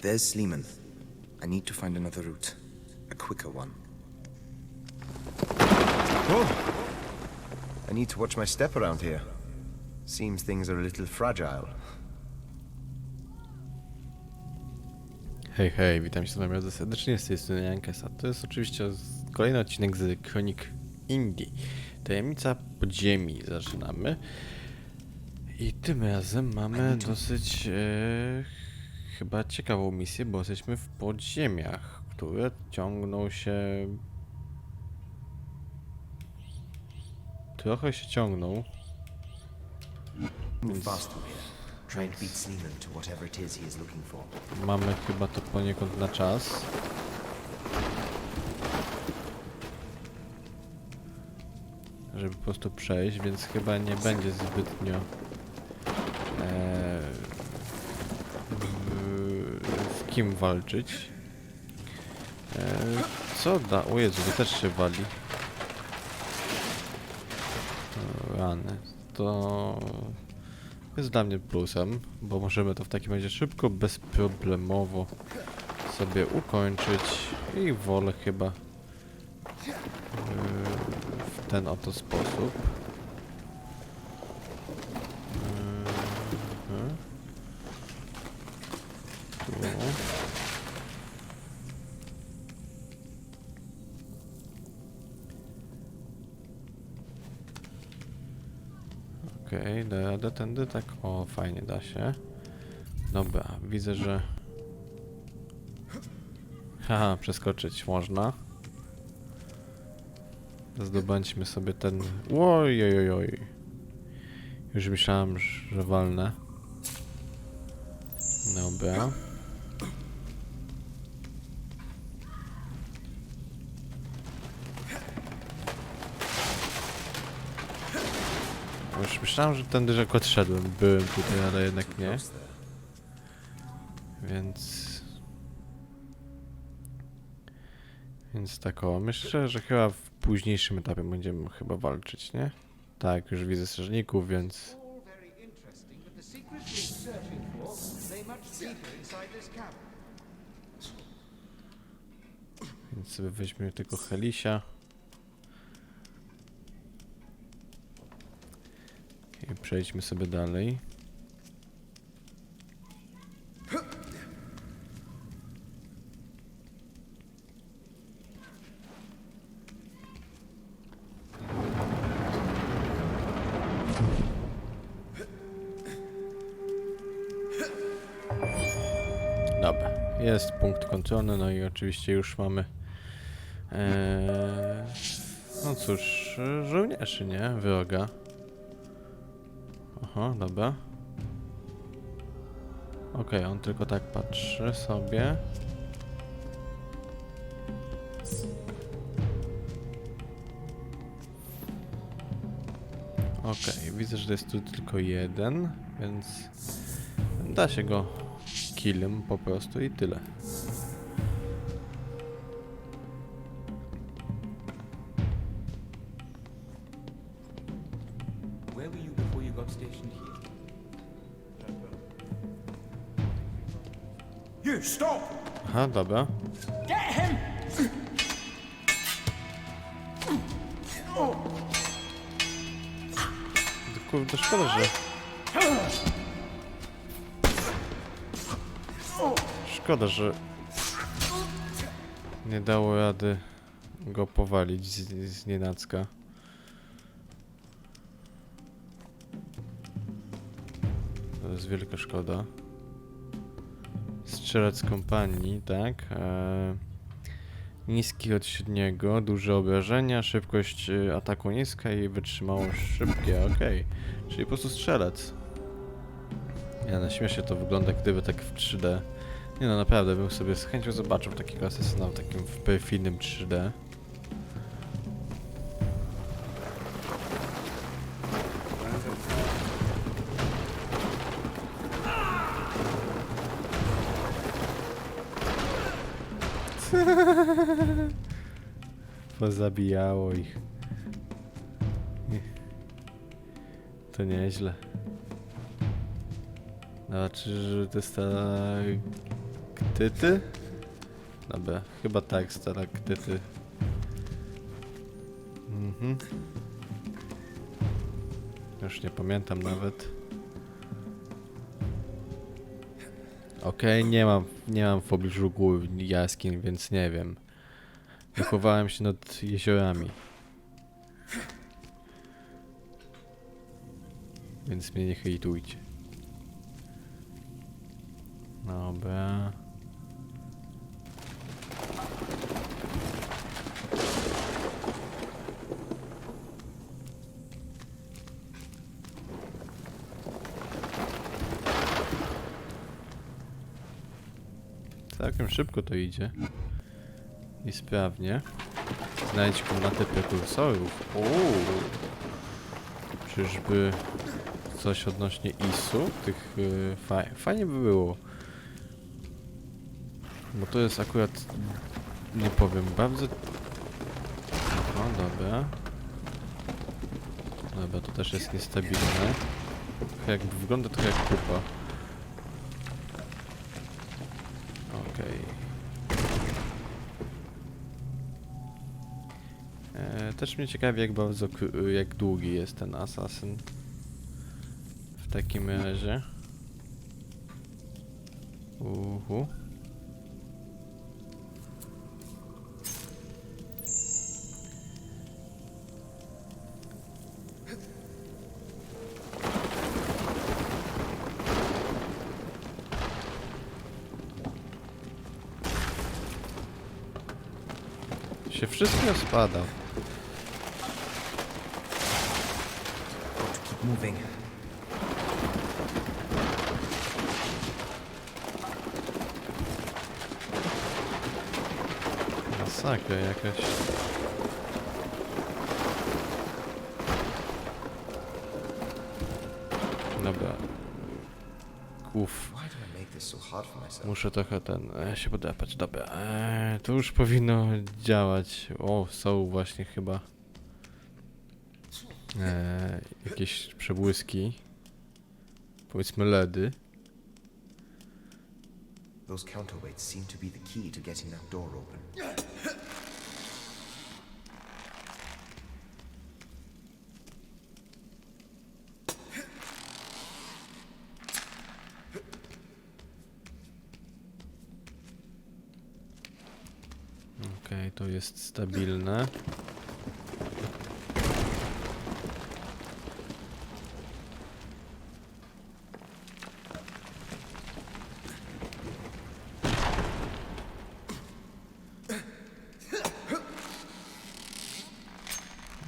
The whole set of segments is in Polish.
There's Sleeman. I need to find another route. A quicker one. Whoa! I need to watch my step around here. Seems things are a little fragile. Hej, hej, witam się bardzo serdecznie z tej strony Jankesa. To jest oczywiście z- kolejny odcinek z Kronik Indii. Tajemnica podziemi zaczynamy. I tym razem mamy dosyć e, chyba ciekawą misję, bo jesteśmy w podziemiach, które ciągną się... Trochę się ciągną. Mamy chyba to poniekąd na czas. Żeby po prostu przejść, więc chyba nie będzie zbytnio e, kim walczyć. E, co da? O Jezu, to też się wali. Rany. To jest dla mnie plusem, bo możemy to w takim razie szybko, bezproblemowo sobie ukończyć i wolę chyba yy, w ten oto sposób. Okej, da radę tędy, tak, o, fajnie da się. Dobra, widzę, że... Haha, przeskoczyć można. Zdobędźmy sobie ten... Oj, oj, oj, oj. Już myślałem, że walnę. Dobra. Już myślałem, że tędy jak odszedłem. Byłem tutaj, ale jednak nie. Więc... Więc tak o, myślę, że chyba w późniejszym etapie będziemy chyba walczyć, nie? Tak, już widzę strażników, więc... Więc sobie weźmiemy tylko Helisia. I przejdźmy sobie dalej. Dobra, jest punkt kończony, no i oczywiście już mamy Eee, no cóż, e, żołnierzy, nie? Wroga. Aha, dobra. Okej, on tylko tak patrzy sobie. Okej, widzę, że jest tu tylko jeden, więc da się go killem po prostu i tyle. You stop! Aha, dobra. Get him! Kurde, szkoda, że... Szkoda, że... Nie dało rady go powalić z, z nienacka. To jest wielka szkoda. Strzelec kompanii, tak. E, niski od średniego, duże obrażenia, szybkość e, ataku niska i wytrzymałość szybkie, okej. Czyli po prostu strzelec. Ja na śmiesznie to wygląda, gdyby tak w 3D. Nie no, naprawdę, bym sobie z chęcią zobaczył takiego asesyna w takim perfidnym 3D. Pozabijało ich. To nieźle. Znaczy, że to jest ta Stalaktyty? Dobra, chyba tak, stalaktyty. Mhm. Już nie pamiętam nawet. Okej, nie mam, nie mam w pobliżu gór jaskiń, więc nie wiem. Wychowałem się nad jeziorami. Więc mnie nie hejtujcie. Dobra. Całkiem szybko to idzie. I sprawnie. Znajdź komnatę prekursorów. Uuu. Czyżby coś odnośnie ISU? Tych yy, fa fajnie by było. Bo to jest akurat nie powiem bardzo. O, dobra. Dobra, to też jest niestabilne. Trochę jakby wygląda trochę jak kupa. Okej. E, Też mnie ciekawi jak bardzo, jak długi jest ten asasyn. W takim razie. Uhu. Się wszystko spada. Moving. Masakra jakaś. Dobra. Myself? Muszę trochę ten e, się podrapać. Dobra. E, to już powinno działać. O, są właśnie chyba e, jakieś przebłyski. Powiedzmy LEDy. Those counterweights seem to be the key to getting that door open. Okej, to jest stabilne.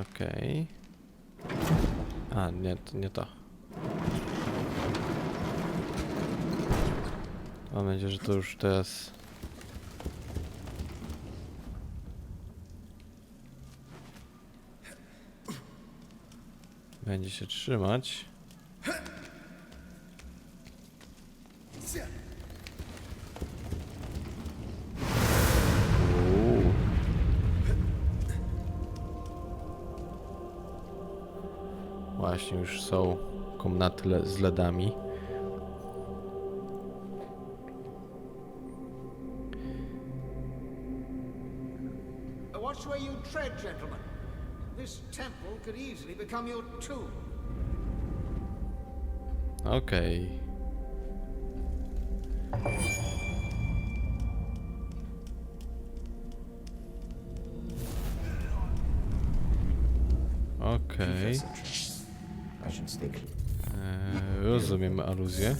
Okej. A, nie, nie to. Mam nadzieję, że to już teraz będzie się trzymać. Właśnie już są komnaty le- z LEDami. Watch where you tread, gentlemen. This temple could easily become your tomb. Okej. Okej. Rozumiem aluzję.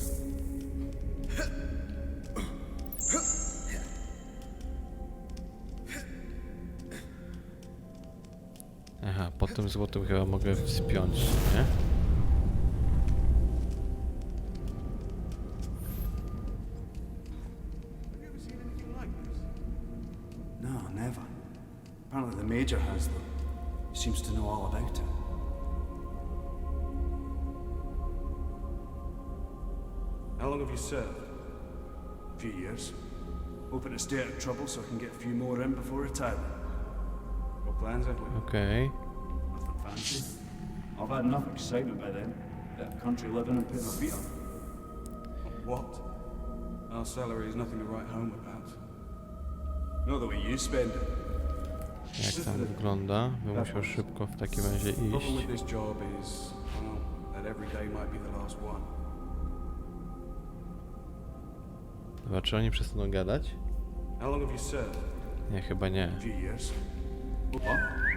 Aha, po tym złotym chyba mogę wspiąć, nie? No, never. Apparently the Major has them. He seems to know all about it. You served? A few years. Hoping to stay out of trouble so I can get a few more in before retirement. Got plans, have we? Okej. Nothing fancy. I've had enough excitement by then. Bit of country living and putting my feet up. What? Our salary is nothing to write home about. Not the way you spend it. Jak tam wygląda? Bym musiał szybko w takim razie Problem iść. with this job is, that every day might be the last one. Dobra, czy oni przestaną gadać? Nie, chyba nie. A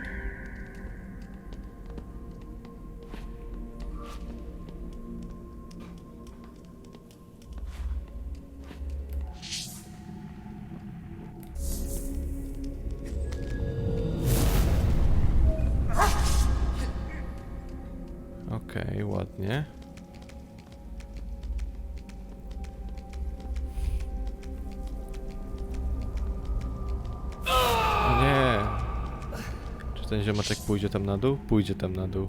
Czy ten ziomeczek pójdzie tam na dół? Pójdzie tam na dół.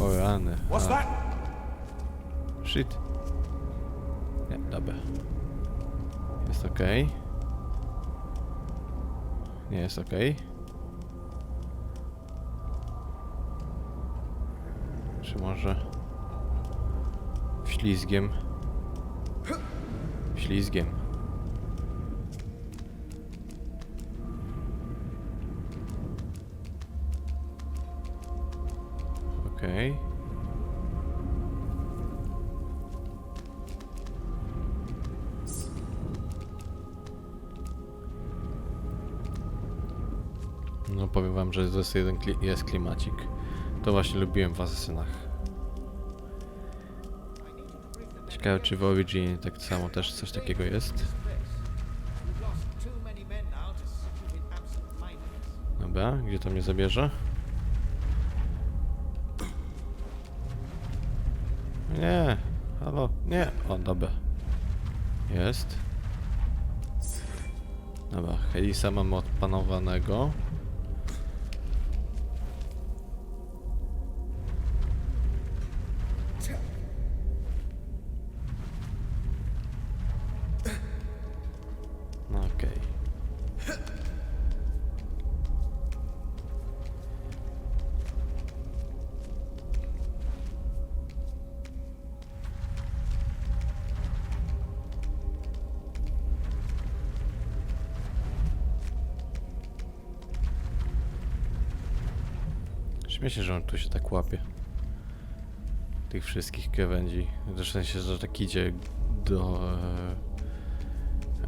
O rany. A? Shit. Nie, dobra. Jest okej. Nie jest okej. Czy może ślizgiem? Ślizgiem. Okej. No powiem wam, że to jest jeden kli- jest klimacik. To właśnie lubiłem w Asesynach. Ciekawe czy w Origin tak samo też coś takiego jest. Dobra, gdzie to mnie zabierze? Nie, halo, nie. O, dobra. Jest. Dobra, Helisa mamy odpanowanego. Śmiesznie, że on tu się tak łapie. Tych wszystkich krawędzi. W sensie, że tak idzie do...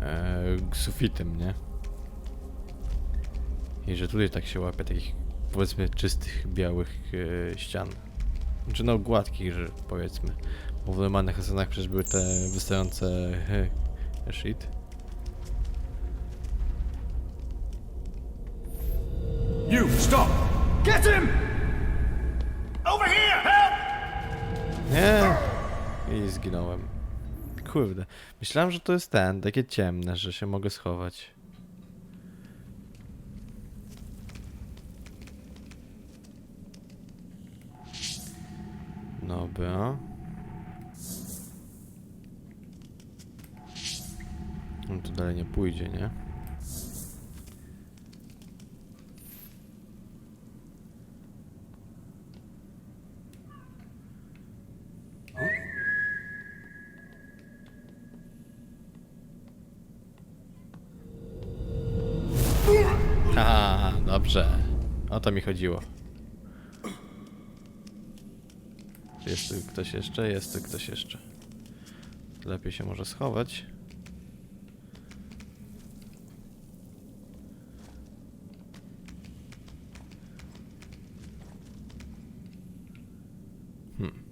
E, e, sufitem, nie? I że tutaj tak się łapie takich powiedzmy czystych, białych e, ścian. Znaczy no gładkich, że powiedzmy. Bo w normalnych asenach przecież były te wystające e, shit. You, stop! Get him! Nie! I zginąłem. Kurde. Myślałem, że to jest ten, takie ciemne, że się mogę schować. Dobra. On tu dalej nie pójdzie, nie? Dobrze. O to mi chodziło. Czy Jest tu ktoś jeszcze? Jest tu ktoś jeszcze. Lepiej się może schować. Hmm.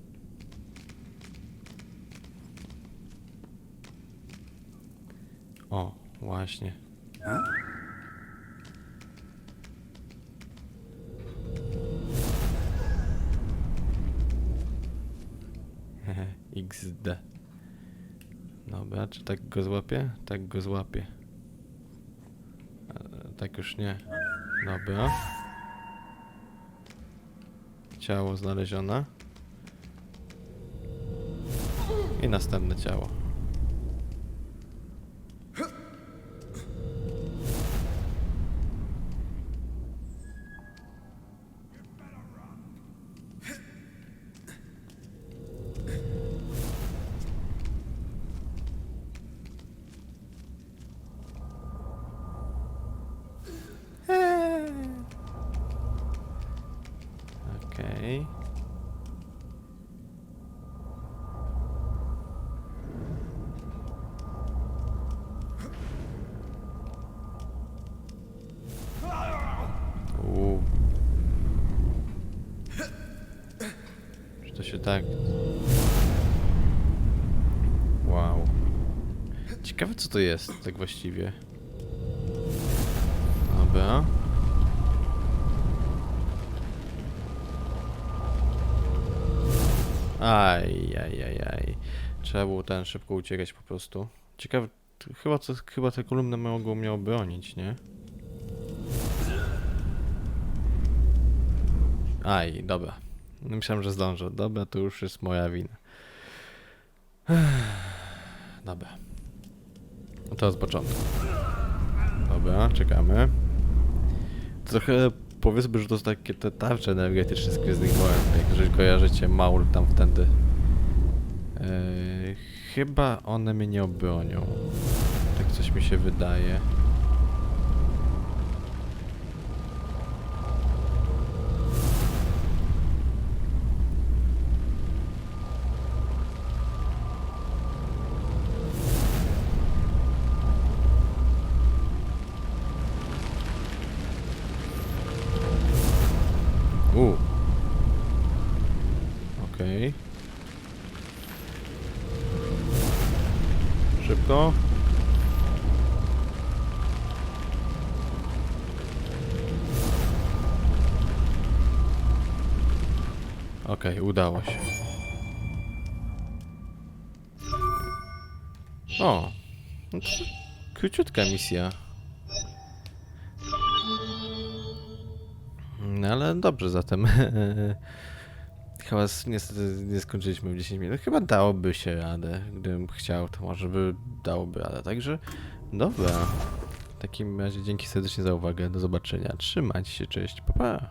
O, właśnie. XD. Dobra, czy tak go złapię? Tak go złapię. E, tak już nie. Dobra. Ciało znalezione. I następne ciało. Tak... Wow. Ciekawe co to jest, tak właściwie. Dobra. Aj, aj, aj, aj. Trzeba było ten szybko uciekać po prostu. Ciekawe, chyba, to, chyba te kolumny mogą mnie obronić, nie? Aj, dobra. Myślałem, że zdążę. Dobra, to już jest moja wina. Dobra. No to od początku. Dobra, czekamy. Trochę powiedzmy, że to są takie te tarcze energetyczne z Gwiezdnych Wojen, jak jeżeli kojarzycie Maul tam wtedy. Eee, chyba one mnie nie obronią. Tak coś mi się wydaje. Okej, udało się. O! No króciutka misja. No ale dobrze, zatem chyba niestety nie skończyliśmy w 10 minut. Chyba dałoby się radę, gdybym chciał, to może by dałoby radę. Także dobra. W takim razie dzięki serdecznie za uwagę. Do zobaczenia. Trzymajcie się, cześć. Pa, pa.